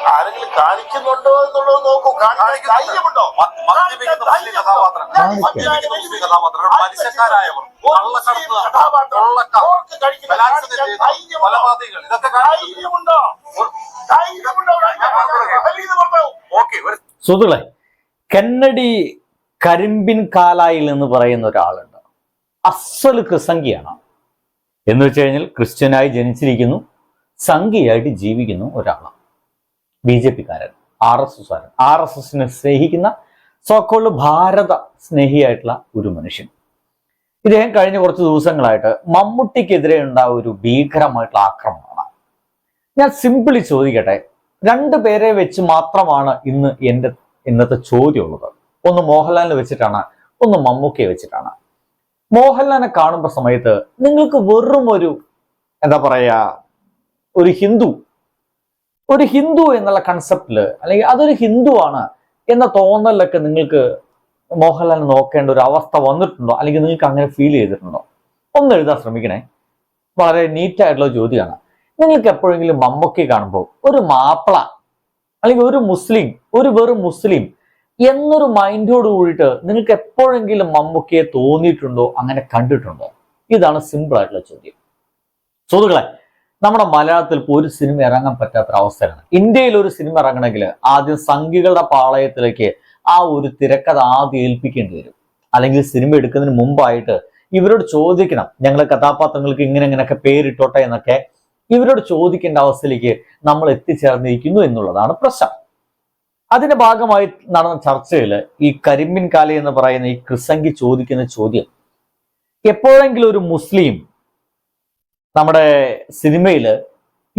ആരെങ്കിലും കാണിക്കുന്നുണ്ടോ എന്നുള്ളത് നോക്കൂ. കാണിക്കുന്നുണ്ടോ. കഥാപാത്രങ്ങൾ മനുഷ്യക്കാരായവർ ഇതൊക്കെ സുഹൃത്തുക്കളെ കന്നഡി കരിമ്പിൻ കാലായിൽ എന്ന് പറയുന്ന ഒരാളുണ്ട്. അസൽ ക്രിസംഖിയാണ് എന്ന് വെച്ച് കഴിഞ്ഞാൽ ക്രിസ്ത്യനായി ജനിച്ചിരിക്കുന്നു. സംഖ്യയായിട്ട് ജീവിക്കുന്നു ഒരാളാണ്. ബി ജെ പിക്കാരൻ ആർ എസ് എസ്കാരൻ ആർ എസ് എസിനെ സ്നേഹിക്കുന്ന സോക്കോൾ ഭാരത സ്നേഹിയായിട്ടുള്ള ഒരു മനുഷ്യൻ. ഇദ്ദേഹം കഴിഞ്ഞ കുറച്ച് ദിവസങ്ങളായിട്ട് മമ്മൂട്ടിക്കെതിരെ ഉണ്ടായ ഒരു ഭീകരമായിട്ടുള്ള ആക്രമണമാണ്. ഞാൻ സിമ്പിളി ചോദിക്കട്ടെ രണ്ട് പേരെ വെച്ച് മാത്രമാണ് ഇന്ന് എന്റെ ഇന്നത്തെ ചോദ്യമുള്ളത്. ഒന്ന് മോഹൻലാലിനെ വെച്ചിട്ടാണ് ഒന്ന് മമ്മൂക്കയെ വെച്ചിട്ടാണ്. മോഹൻലാലിനെ കാണുമ്പോൾ സമയത്ത് നിങ്ങൾക്ക് വെറും ഒരു എന്താ പറയുക ഒരു ഹിന്ദു ഒരു ഹിന്ദു എന്നുള്ള കൺസെപ്റ്റിൽ അല്ലെങ്കിൽ അതൊരു ഹിന്ദു ആണ് എന്ന തോന്നലൊക്കെ നിങ്ങൾക്ക് മോഹൻലാലിനെ നോക്കേണ്ട ഒരു അവസ്ഥ വന്നിട്ടുണ്ടോ? അല്ലെങ്കിൽ നിങ്ങൾക്ക് അങ്ങനെ ഫീൽ ചെയ്തിട്ടുണ്ടോ? ഒന്ന് എഴുതാൻ ശ്രമിക്കണേ. വളരെ നീറ്റായിട്ടുള്ള ചോദ്യമാണ്. നിങ്ങൾക്ക് എപ്പോഴെങ്കിലും മമ്മൊക്കെ കാണുമ്പോൾ ഒരു മാപ്പിള അല്ലെങ്കിൽ ഒരു മുസ്ലിം ഒരു വെറും മുസ്ലിം എന്നൊരു മൈൻഡോട് കൂടിയിട്ട് നിങ്ങൾക്ക് എപ്പോഴെങ്കിലും മമ്മൊക്കെ തോന്നിയിട്ടുണ്ടോ? അങ്ങനെ കണ്ടിട്ടുണ്ടോ? ഇതാണ് സിമ്പിൾ ആയിട്ടുള്ള ചോദ്യം. സുഹൃത്തുക്കളെ നമ്മുടെ മലയാളത്തിൽ ഇപ്പോൾ ഒരു സിനിമ ഇറങ്ങാൻ പറ്റാത്ത അവസ്ഥയാണ്. ഇന്ത്യയിൽ ഒരു സിനിമ ഇറങ്ങണമെങ്കിൽ ആദ്യം സംഘികളുടെ പാളയത്തിലേക്ക് ആ ഒരു തിരക്കഥ ആദ്യം ഏൽപ്പിക്കേണ്ടി വരും. അല്ലെങ്കിൽ സിനിമ എടുക്കുന്നതിന് മുമ്പായിട്ട് ഇവരോട് ചോദിക്കണം ഞങ്ങൾ കഥാപാത്രങ്ങൾക്ക് ഇങ്ങനെ ഇങ്ങനെയൊക്കെ പേരിട്ടോട്ടെ എന്നൊക്കെ ഇവരോട് ചോദിക്കേണ്ട അവസ്ഥയിലേക്ക് നമ്മൾ എത്തിച്ചേർന്നിരിക്കുന്നു എന്നുള്ളതാണ് പ്രശ്നം. അതിന്റെ ഭാഗമായി നടന്ന ചർച്ചയിൽ ഈ കരിമ്പിൻ കാലി എന്ന് പറയുന്ന ഈ ക്രിസംഗി ചോദിക്കുന്ന ചോദ്യം എപ്പോഴെങ്കിലും ഒരു മുസ്ലിം നമ്മുടെ സിനിമയിൽ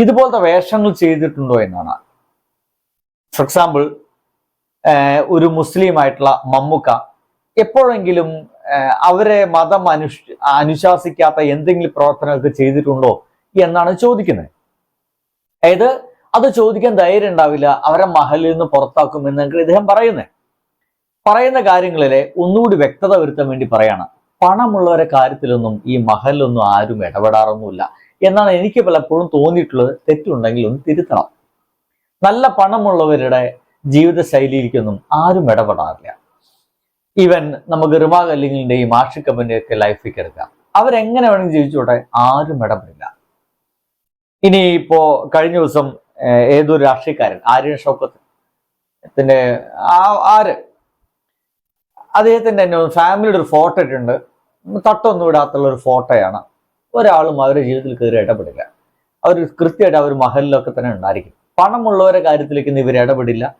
ഇതുപോലത്തെ വേഷങ്ങൾ ചെയ്തിട്ടുണ്ടോ എന്നാണ്. ഫോർ എക്സാമ്പിൾ ഒരു മുസ്ലിം ആയിട്ടുള്ള മമ്മുക്ക എപ്പോഴെങ്കിലും അവരെ മതം അനുഷ് അനുശാസിക്കാത്ത എന്തെങ്കിലും പ്രവർത്തനമൊക്കെ ചെയ്തിട്ടുണ്ടോ എന്നാണ് ചോദിക്കുന്നത്. അതായത് അത് ചോദിക്കാൻ ധൈര്യം ഉണ്ടാവില്ല അവരെ മഹലിൽ നിന്ന് പുറത്താക്കും എന്നൊക്കെ ഇദ്ദേഹം പറയുന്നത്. പറയുന്ന കാര്യങ്ങളിലെ ഒന്നുകൂടി വ്യക്തത വരുത്താൻ വേണ്ടി പറയാണ്. പണമുള്ളവരെ കാര്യത്തിലൊന്നും ഈ മഹലിലൊന്നും ആരും ഇടപെടാറൊന്നുമില്ല. എന്നാണ് എനിക്ക് പലപ്പോഴും തോന്നിയിട്ടുള്ളത്. തെറ്റുണ്ടെങ്കിൽ ഒന്ന് തിരുത്തണം. നല്ല പണമുള്ളവരുടെ ജീവിത ശൈലിയിലേക്കൊന്നും ആരും ഇടപെടാറില്ല. ഈവൻ നമുക്ക് റിമാ ഈ ആഷിക് ഒക്കെ ലൈഫിലേക്ക് എടുക്കാം. അവരെങ്ങനെ വേണമെങ്കിൽ ജീവിച്ചോട്ടെ? ആരും ഇടപെടില്ല. ഇനി ഇപ്പോ കഴിഞ്ഞ ദിവസം ഏതൊരു രാഷ്ട്രീയക്കാരൻ ആര്യൻ ആ- ആര്? അദ്ദേഹത്തിന്റെ തന്നെ ഫാമിലിയുടെ ഒരു ഫോട്ടോ ഇട്ടുണ്ട് തട്ടൊന്നും ഇടാത്തുള്ള ഒരു ഫോട്ടോയാണ്. ഒരാളും അവരുടെ ജീവിതത്തിൽ കയറി ഇടപെടില്ല. അവർ കൃത്യമായിട്ട് അവർ മഹലിലൊക്കെ തന്നെ ഉണ്ടായിരിക്കും. പണമുള്ളവരെ കാര്യത്തിലേക്ക് ഇവർ ഇടപെടില്ല.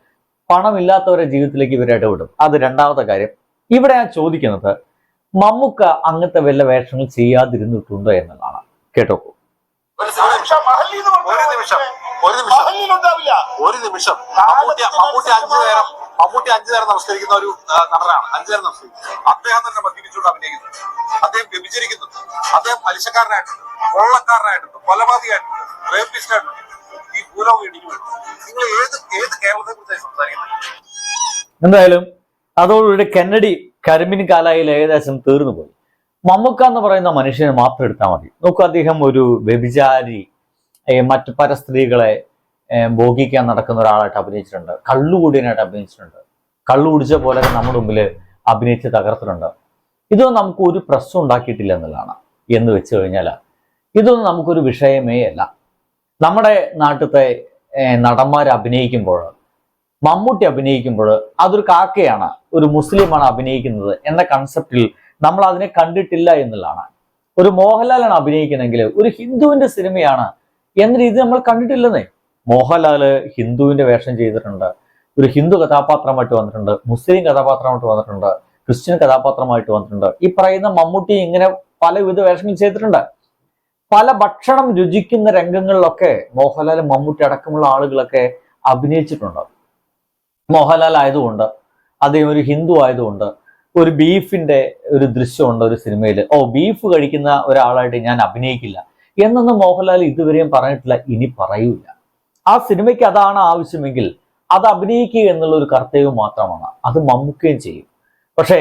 പണമില്ലാത്തവരെ ജീവിതത്തിലേക്ക് ഇവർ ഇടപെടും. അത് രണ്ടാമത്തെ കാര്യം. ഇവിടെ ഞാൻ ചോദിക്കുന്നത് മമ്മൂക്ക അങ്ങനത്തെ വല്ല വേഷങ്ങൾ ചെയ്യാതിരുന്നിട്ടുണ്ടോ എന്നുള്ളതാണ്. കേട്ടോ. ഒരു നിമിഷം? ഒരു നിമിഷം ഒരു നിമിഷം. മഹല്ലിലുണ്ടാവില്ല ഒരു നിമിഷം. മമ്മൂട്ടി മമ്മൂട്ടി അഞ്ചു നേരം മമ്മൂട്ടി അഞ്ചു നേരം നമസ്കരിക്കുന്ന ഒരു നടനാണ്. അഞ്ചു നേരം നമസ്കരിക്കുന്നത് അദ്ദേഹം തന്നെ മദ്യപിച്ചുകൊണ്ട് അഭിനയിക്കുന്നുണ്ട് അദ്ദേഹം വ്യഭിചരിക്കുന്നുണ്ട്. അദ്ദേഹം പലിശക്കാരനായിട്ടുണ്ട്. കൊള്ളക്കാരനായിട്ടുണ്ട്. കൊലപാതകമായിട്ടുണ്ട് റേപ്പിസ്റ്റ് ആയിട്ടുണ്ട് ഈ ഭൂലോകം ഇടിഞ്ഞു നിങ്ങൾ ഏത് ഏത് കേരളത്തെ കുറിച്ചാണ് സംസാരിക്കുന്നത്? എന്തായാലും അതോടുകൂടി കന്നഡി കരിമിൻ കാലായിൽ ഏകദേശം തീർന്നു പോയി മമ്മൂക്ക എന്ന് പറയുന്ന മനുഷ്യനെ മാത്രം എടുത്താൽ മതി. നോക്കൂ അദ്ദേഹം ഒരു വ്യഭിചാരി മറ്റ് പല ഭോഗിക്കാൻ നടക്കുന്ന ഒരാളായിട്ട് അഭിനയിച്ചിട്ടുണ്ട്. കള്ളുകൂടിയനായിട്ട് അഭിനയിച്ചിട്ടുണ്ട്. കള്ളു കുടിച്ച പോലെ നമ്മുടെ മുമ്പിൽ അഭിനയിച്ച് തകർത്തിട്ടുണ്ട്. ഇതൊന്നും നമുക്ക് ഒരു പ്രശ്നം ഉണ്ടാക്കിയിട്ടില്ല എന്നുള്ളതാണ്. എന്ന് വെച്ച് കഴിഞ്ഞാൽ ഇതൊന്നും നമുക്കൊരു വിഷയമേ അല്ല. നമ്മുടെ നാട്ടിലത്തെ നടന്മാർ അഭിനയിക്കുമ്പോൾ മമ്മൂട്ടി അഭിനയിക്കുമ്പോൾ അതൊരു കാക്കയാണ് ഒരു മുസ്ലിമാണ് അഭിനയിക്കുന്നത് എന്ന കൺസെപ്റ്റിൽ നമ്മൾ അതിനെ കണ്ടിട്ടില്ല എന്നുള്ളതാണ്. ഒരു മോഹൻലാലാണ് അഭിനയിക്കുന്നതെങ്കിൽ ഒരു ഹിന്ദുവിന്റെ സിനിമയാണ് എന്ന രീതി നമ്മൾ കണ്ടിട്ടില്ലെന്നേ. മോഹൻലാൽ ഹിന്ദുവിന്റെ വേഷം ചെയ്തിട്ടുണ്ട്. ഒരു ഹിന്ദു കഥാപാത്രമായിട്ട് വന്നിട്ടുണ്ട്. മുസ്ലിം കഥാപാത്രമായിട്ട് വന്നിട്ടുണ്ട്. ക്രിസ്ത്യൻ കഥാപാത്രമായിട്ട് വന്നിട്ടുണ്ട്. ഈ പറയുന്ന മമ്മൂട്ടി ഇങ്ങനെ പലവിധ വേഷങ്ങൾ ചെയ്തിട്ടുണ്ട്. പല ഭക്ഷണം രുചിക്കുന്ന രംഗങ്ങളിലൊക്കെ മോഹൻലാൽ മമ്മൂട്ടി അടക്കമുള്ള ആളുകളൊക്കെ അഭിനയിച്ചിട്ടുണ്ട്. മോഹൻലാൽ ആയതുകൊണ്ട് അദ്ദേഹം ഒരു ഹിന്ദു ആയതുകൊണ്ട് ഒരു ബീഫിന്റെ ഒരു ദൃശ്യമുണ്ട് ഒരു സിനിമയിൽ ഓ ബീഫ് കഴിക്കുന്ന ഒരാളായിട്ട് ഞാൻ അഭിനയിക്കില്ല. എന്നൊന്നും മോഹൻലാൽ ഇതുവരെയും പറഞ്ഞിട്ടില്ല ഇനി പറയൂല ആ സിനിമയ്ക്ക് അതാണ് ആവശ്യമെങ്കിൽ അത് അഭിനയിക്കുക എന്നുള്ള ഒരു കർത്തവ്യം മാത്രമാണ്. അത് മമ്മൂക്കുകയും ചെയ്യും. പക്ഷേ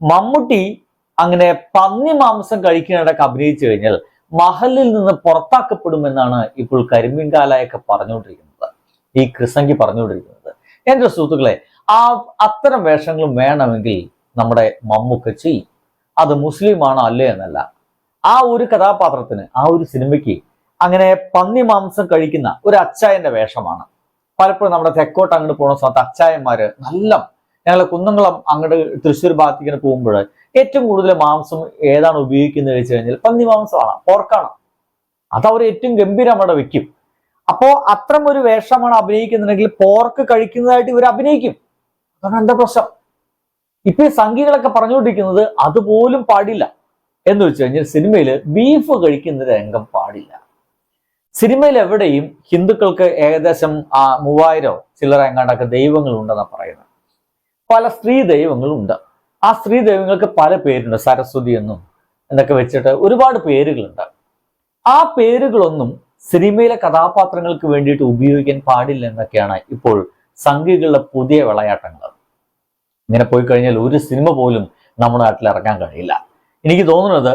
മമ്മൂട്ടി അങ്ങനെ പന്നി മാംസം കഴിക്കുന്നിടക്ക് അഭിനയിച്ചു കഴിഞ്ഞാൽ മഹലിൽ നിന്ന് പുറത്താക്കപ്പെടുമെന്നാണ് ഇപ്പോൾ കരിമ്പിൻകാലായൊക്കെ പറഞ്ഞുകൊണ്ടിരിക്കുന്നത്. ഈ കൃസംഗി പറഞ്ഞുകൊണ്ടിരിക്കുന്നത്. എന്റെ സുഹൃത്തുക്കളെ ആ അത്തരം വേഷങ്ങളും വേണമെങ്കിൽ നമ്മുടെ മമ്മൂക്ക ചെയ്യും. അത് മുസ്ലിമാണോ അല്ലേ എന്നല്ല. ആ ഒരു കഥാപാത്രത്തിന് ആ ഒരു സിനിമയ്ക്ക് അങ്ങനെ പന്നി മാംസം കഴിക്കുന്ന ഒരു അച്ചായന്റെ വേഷമാണ്. പലപ്പോഴും നമ്മുടെ തെക്കോട്ട് അങ്ങോട്ട് പോകുന്ന സമയത്ത് അച്ചായന്മാര് നല്ല ഞങ്ങൾ കുന്നംകുളം അങ്ങോട്ട് തൃശ്ശൂർ ഭാഗത്തേക്ക് പോകുമ്പോൾ ഏറ്റവും കൂടുതൽ മാംസം ഏതാണ് ഉപയോഗിക്കുന്നത് വെച്ച് കഴിഞ്ഞാൽ പന്നി മാംസമാണ് പോർക്കാണ്. അത് അവർ ഏറ്റവും ഗംഭീരം അവിടെ വെക്കും. അപ്പോ അത്തരം ഒരു വേഷമാണ് അഭിനയിക്കുന്നുണ്ടെങ്കിൽ പോർക്ക് കഴിക്കുന്നതായിട്ട് ഇവർ അഭിനയിക്കും. അതാണ് എന്റെ പ്രശ്നം. ഇപ്പൊ ഈ സംഘികളൊക്കെ പറഞ്ഞുകൊണ്ടിരിക്കുന്നത് അതുപോലും പാടില്ല. എന്ന് വെച്ച് കഴിഞ്ഞാൽ സിനിമയിൽ ബീഫ് കഴിക്കുന്ന രംഗം പാടില്ല. സിനിമയിൽ എവിടെയും ഹിന്ദുക്കൾക്ക് ഏകദേശം ആ മൂവായിരോ ചില്ലറ എങ്ങാണ്ടൊക്കെ ദൈവങ്ങൾ ഉണ്ടെന്നാണ് പറയുന്നത്. പല സ്ത്രീ ദൈവങ്ങളും ഉണ്ട് ആ സ്ത്രീ ദൈവങ്ങൾക്ക് പല പേരുണ്ട്. സരസ്വതി എന്നും എന്നൊക്കെ വെച്ചിട്ട് ഒരുപാട് പേരുകളുണ്ട്. ആ പേരുകളൊന്നും സിനിമയിലെ കഥാപാത്രങ്ങൾക്ക് വേണ്ടിയിട്ട് ഉപയോഗിക്കാൻ പാടില്ല എന്നൊക്കെയാണ് ഇപ്പോൾ സംഘികളുടെ പുതിയ വിളയാട്ടങ്ങൾ. ഇങ്ങനെ പോയി കഴിഞ്ഞാൽ ഒരു സിനിമ പോലും നമ്മുടെ നാട്ടിൽ ഇറങ്ങാൻ കഴിയില്ല. എനിക്ക് തോന്നുന്നത്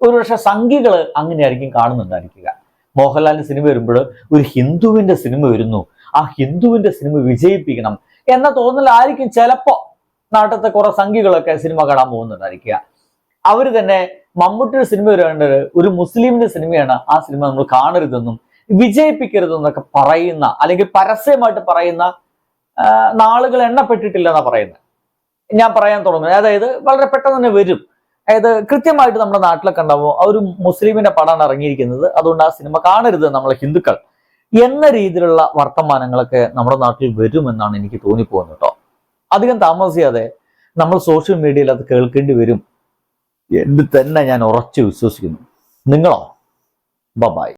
ഒരുപക്ഷെ സംഘികൾ അങ്ങനെയായിരിക്കും കാണുന്നുണ്ടായിരിക്കുക. മോഹൻലാലിന്റെ സിനിമ വരുമ്പോൾ ഒരു ഹിന്ദുവിന്റെ സിനിമ വരുന്നു. ആ ഹിന്ദുവിന്റെ സിനിമ വിജയിപ്പിക്കണം എന്ന തോന്നലായിരിക്കും ചിലപ്പോ നാട്ടിലത്തെ കുറെ സംഘികളൊക്കെ സിനിമ കാണാൻ പോകുന്നുണ്ടായിരിക്കുക. അവർ തന്നെ മമ്മൂട്ടിയുടെ സിനിമ വരേണ്ടത് ഒരു മുസ്ലിമിന്റെ സിനിമയാണ് ആ സിനിമ നമ്മൾ കാണരുതെന്നും വിജയിപ്പിക്കരുതെന്നൊക്കെ പറയുന്ന അല്ലെങ്കിൽ പരസ്യമായിട്ട് പറയുന്ന നാളുകൾ എണ്ണപ്പെട്ടിട്ടില്ല എന്നാ പറയുന്നത്. ഞാൻ പറയാൻ തുടങ്ങുന്നത് അതായത് വളരെ പെട്ടെന്ന് തന്നെ വരും. അതായത് കൃത്യമായിട്ട് നമ്മുടെ നാട്ടിലൊക്കെ ഉണ്ടാവും. ആ ഒരു മുസ്ലിമിന്റെ പടമാണ് ഇറങ്ങിയിരിക്കുന്നത്. അതുകൊണ്ട് ആ സിനിമ കാണരുത് നമ്മളെ ഹിന്ദുക്കൾ. എന്ന രീതിയിലുള്ള വർത്തമാനങ്ങളൊക്കെ നമ്മുടെ നാട്ടിൽ വരുമെന്നാണ് എനിക്ക് തോന്നിപ്പോകുന്നത് കേട്ടോ. അധികം താമസിയാതെ നമ്മൾ സോഷ്യൽ മീഡിയയിൽ അത് കേൾക്കേണ്ടി വരും എന്ന് തന്നെ ഞാൻ ഉറച്ചു വിശ്വസിക്കുന്നു. നിങ്ങളോ? ബബായ്